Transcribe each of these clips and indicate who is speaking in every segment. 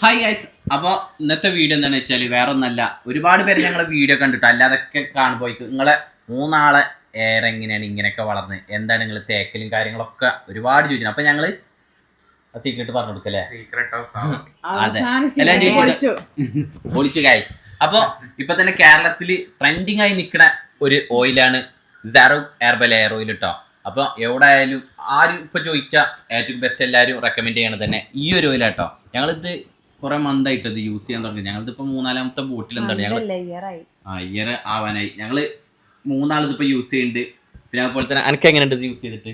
Speaker 1: Hi guys അപ്പോൾ ഇന്നത്തെ video എന്താണെന്ന് വെച്ചാൽ വേറെ ഒന്നല്ല ഒരുപാട് പേര് ഞങ്ങളെ വീഡിയോ കണ്ടിട്ടോ അല്ലാതൊക്കെ കാണുമ്പോൾ നിങ്ങളെ മൂന്നാളെ ഏറെ എങ്ങനെയാണ് ഇങ്ങനെയൊക്കെ വളർന്ന്? എന്താണ് നിങ്ങൾ തേക്കലും കാര്യങ്ങളൊക്കെ ഒരുപാട് ചോദിച്ചു. അപ്പൊ ഞങ്ങൾ സീക്രട്ട് പറഞ്ഞു കൊടുക്കല്ലേ അതെ. എല്ലാം ചോദിച്ചു ഒളിച്ചു ഗൈസ് അപ്പോൾ ഇപ്പൊ തന്നെ കേരളത്തിൽ ട്രെൻഡിങ് ആയി നിൽക്കുന്ന ഒരു ഓയിലാണ് സാറോ എയർബൽ എയർ ഓയിൽ കേട്ടോ അപ്പോൾ എവിടെ ആയാലും ആരും ഇപ്പൊ ചോദിച്ച ഏറ്റവും ബെസ്റ്റ് എല്ലാവരും റെക്കമെൻഡ് ചെയ്യണത് തന്നെ ഈ ഒരു ഓയിലാട്ടോ ഞങ്ങളിത് കുറെ മന്തായിട്ട് ഇത് യൂസ് ചെയ്യാൻ തുടങ്ങി. ഞങ്ങളിത് ഇപ്പൊ മൂന്നാലാമത്തെ ബോട്ടിൽ എന്താണ് ഞങ്ങൾ ആ ഇയർ ആവാനായി. ഞങ്ങൾ മൂന്നാളിത് ഇപ്പൊ യൂസ് ചെയ്യുന്നുണ്ട് പിന്നെ അതുപോലെ തന്നെ അനക്ക് എങ്ങനെയുണ്ട് ഇത് യൂസ് ചെയ്തിട്ട്?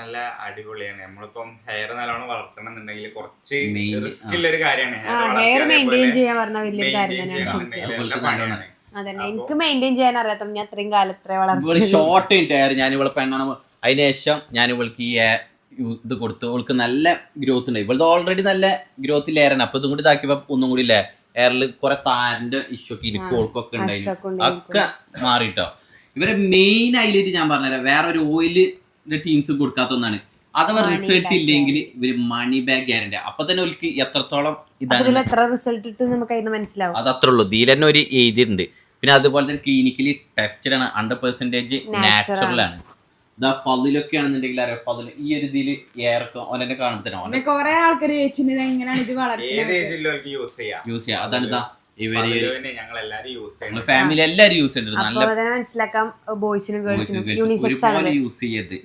Speaker 2: നല്ല അടിപൊളിയാണ്. നമ്മളിപ്പം ഹെയർ നല്ലോണം വളർത്തണം എന്നുണ്ടെങ്കിൽ കുറച്ച് റിസ്ക് ഉള്ള ഒരു കാര്യമാണ്.
Speaker 3: ആ ഹെയർ മെയിന്റെയിൻ ചെയ്യാൻ പറഞ്ഞ വലിയൊരു കാര്യം തന്നെയാണ്. അതന്നെ. എനിക്ക് മെയിന്റെയിൻ ചെയ്യാൻ അറിയാത്ത ഞാൻ അത്രയും കാലം ഇത്ര വളർന്നു
Speaker 1: ഷോർട്ട് ആയിരുന്നു ഞാൻ ഇവളെ പെണ്ണാണ്. അതിനുശേഷം ഞാൻ ഇവൾക്ക് ഈ ഇത് കൊടുത്തു അവൾക്ക് നല്ല ഗ്രോത്ത് ഉണ്ട്. ഇവളത് ഓൾറെഡി നല്ല ഗ്രോത്തിൽ ഏറാണ് അപ്പൊ ഇതും കൂടി ഇതാക്കിയപ്പോ ഒന്നും കൂടി ഇല്ലേ? എയറിൽ കുറെ താരന്റെ ഇഷ്യൂ ഒക്കെ ഇരിക്കും ഓൾക്കൊക്കെ
Speaker 3: ഉണ്ടായി
Speaker 1: ഒക്കെ മാറിട്ടോ. ഇവരെ മെയിൻ ഹൈലൈറ്റ് ഞാൻ പറഞ്ഞുതരാം. വേറെ ഒരു ഓയിലിന്റെ ടീംസ് കൊടുക്കാത്ത ഒന്നാണ്. അഥവാ റിസൾട്ട് ഇല്ലെങ്കിൽ ഇവർ മണി ബാഗ് ഗ്യാരണ്ടി അപ്പൊ തന്നെ അവർക്ക് എത്രത്തോളം ഇതാണ്
Speaker 3: റിസൾട്ട് മനസ്സിലാവും?
Speaker 1: അത് അത്രേ ഉള്ളൂ. ഇതിൽ തന്നെ ഒരു ഏജ് ഉണ്ട് പിന്നെ അതുപോലെ തന്നെ ക്ലിനിക്കലി ടെസ്റ്റഡ് ആണ്. ഹൺഡ്രഡ് പെർസെന്റേജ് നാച്ചുറൽ ആണ്. ഇതാ ഫതിലൊക്കെ ആണെന്നുണ്ടെങ്കിൽ അറിയാം? ഫതിൽ ഈ ഒരു ഇതിൽ ഏറൊക്കെ ഓനെ കാണുമ്പോൾ
Speaker 4: പിന്നെ കൊറേ ആൾക്കാർ എങ്ങനെയാണ് ഇത്
Speaker 2: ഏത് യൂസ് ചെയ്യാം?
Speaker 1: യൂസ് ചെയ്യാം. അതാണ് ഇതാ ഇവർ
Speaker 2: ഫാമിലി എല്ലാരും യൂസ്
Speaker 1: ചെയ്യുന്നുണ്ട്. നല്ല
Speaker 3: മനസ്സിലാക്കാം ബോയ്സിനും ഗേൾസിനും
Speaker 1: യൂസ് ചെയ്യത്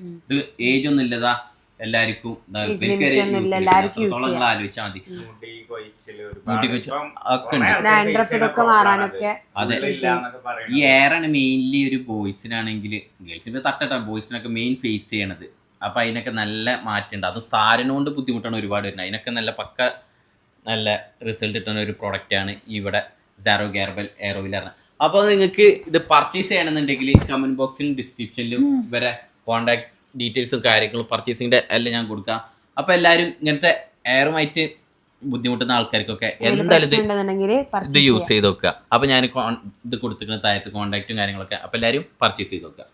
Speaker 1: ഏജ് ഒന്നും ഇല്ലതാ എല്ലാവർക്കും ആലോചിച്ചാൽ മതി. അതെ. ഈ
Speaker 2: ഏറാണ്
Speaker 1: എയറാണ് മെയിൻലി ഒരു ബോയ്സിനാണെങ്കിൽ ഗേൾസിന്റെ തട്ടട്ട ബോയ്സിനൊക്കെ മെയിൻ ഫേസ് ചെയ്യണത്. അപ്പൊ അതിനൊക്കെ നല്ല മാറ്റമുണ്ട് അത് താരനോണ്ട് ബുദ്ധിമുട്ടാണ് ഒരുപാട് വരുന്നത്. അതിനൊക്കെ നല്ല പക്ക നല്ല റിസൾട്ട് കിട്ടുന്ന ഒരു പ്രൊഡക്റ്റാണ് ആണ് ഇവിടെ സാറോ ഗെയർബൽ എയറോയിൽ പറഞ്ഞത് അപ്പോൾ നിങ്ങൾക്ക് ഇത് പർച്ചേസ് ചെയ്യണമെന്നുണ്ടെങ്കിൽ കമന്റ് ബോക്സിലും ഡിസ്ക്രിപ്ഷനിലും ഇവരെ കോൺടാക്ട് ഡീറ്റെയിൽസും കാര്യങ്ങളും പർച്ചേസിങ്ങിന്റെ എല്ലാം ഞാൻ കൊടുക്കാം അപ്പോൾ എല്ലാവരും ഇങ്ങനത്തെ എയറുമായിട്ട് ബുദ്ധിമുട്ടുന്ന ആൾക്കാർക്കൊക്കെ എന്തായാലും ഇത് യൂസ് ചെയ്ത് നോക്കുക. അപ്പോൾ ഞാൻ ഇത് കൊടുത്തിരിക്കുന്ന താഴത്ത് കോൺടാക്റ്റും കാര്യങ്ങളൊക്കെ അപ്പോൾ എല്ലാവരും പർച്ചേസ് ചെയ്ത് നോക്കുക.